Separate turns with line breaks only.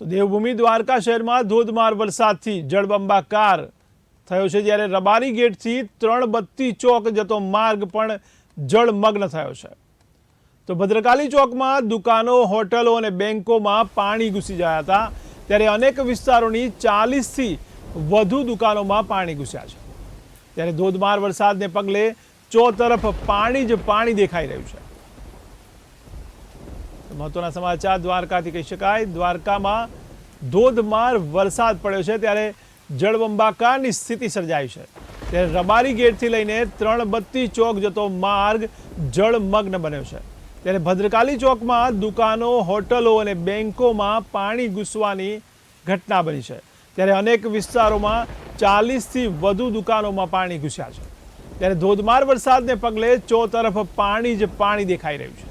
તો દેવભૂમિ દ્વારકા શહેરમાં ધોધમાર વરસાદથી જળબંબાકાર થયો છે જ્યારે રબારી ગેટથી ત્રણ બત્તી ચોક જતો માર્ગ પણ જળમગ્ન થયો છે. તો ભદ્રકાલી ચોકમાં દુકાનો, હોટલો અને બેંકોમાં પાણી ઘૂસી ગયા હતા ત્યારે અનેક વિસ્તારોની ચાલીસથી વધુ દુકાનોમાં પાણી ઘૂસ્યા છે. ત્યારે ધોધમાર વરસાદને પગલે ચોતરફ પાણી જ પાણી દેખાઈ રહ્યું છે. મહત્વના સમાચાર, દ્વારકાથી કહી શકાય. દ્વારકામાં ધોધમાર વરસાદ પડ્યો છે, ત્યારે જળબંબાકારની સ્થિતિ સર્જાઈ છે. ત્યારે રબારી ગેટથી લઈને ત્રણ બત્તી ચોક જતો માર્ગ જળમગ્ન બન્યો છે. ત્યારે ભદ્રકાલી ચોકમાં દુકાનો, હોટલો અને બેંકોમાં પાણી ઘૂસવાની ઘટના બની છે. ત્યારે અનેક વિસ્તારોમાં ચાલીસથી વધુ દુકાનોમાં પાણી ઘૂસ્યા છે. ત્યારે ધોધમાર વરસાદને પગલે ચોતરફ પાણી જ પાણી દેખાઈ રહ્યું છે.